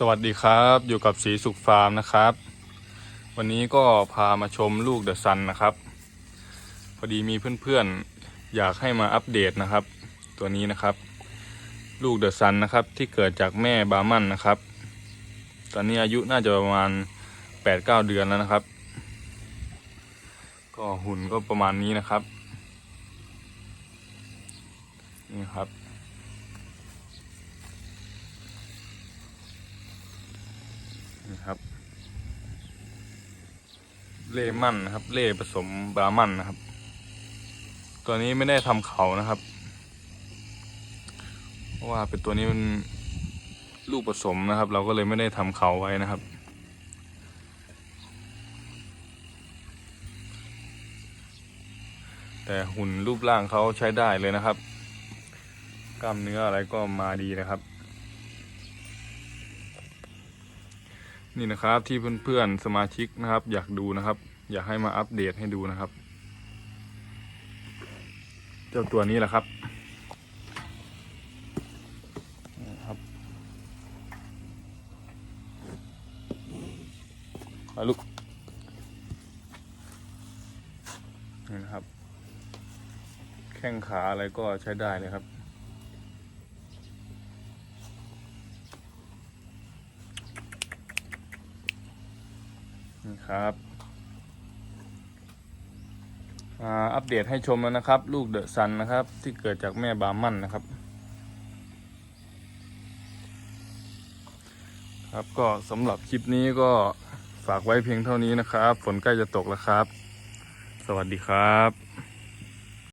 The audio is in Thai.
สวัสดีครับอยู่กับสีสุขฟาร์มนะครับ วันนี้ก็พามาชมลูกเดอะซันนะครับ พอดีมีเพื่อนๆอยากให้มาอัปเดตนะครับ ตัวนี้นะครับ ลูกเดอะซันนะครับที่เกิดจากแม่บาร์มันนะครับ ตอนนี้อายุน่าจะประมาณ 8-9 เดือนแล้วนะครับ ก็หุ่นก็ประมาณนี้นะครับนี่ครับ นี่ครับเล่มั่นนะครับ เล่ผสมบรามันนะครับ ตัวนี้ไม่ได้ทำเขานะครับ เพราะว่าเป็นตัวนี้มันลูกผสมนะครับ เราก็เลยไม่ได้ทำเขาไว้นะครับ แต่หุ่นรูปร่างเขาใช้ได้เลยนะครับ กล้ามเนื้ออะไรก็มาดีนะครับ นี่นะครับที่เพื่อนๆสมาชิกนะครับ อยากดูนะครับ อยากให้มาอัปเดตให้ดูนะครับ เจ้าตัวนี้แหละครับนะครับมาลุกนี่นะครับ แข้งขาอะไรก็ใช้ได้เลยครับ นี่ครับอัปเดตให้ชมแล้วนะครับ ลูกเดอะซันนะครับ ที่เกิดจากแม่บามันนะครับ ครับก็สำหรับคลิปนี้ก็ฝากไว้เพียงเท่านี้นะครับ ฝนใกล้จะตกแล้วครับ สวัสดีครับ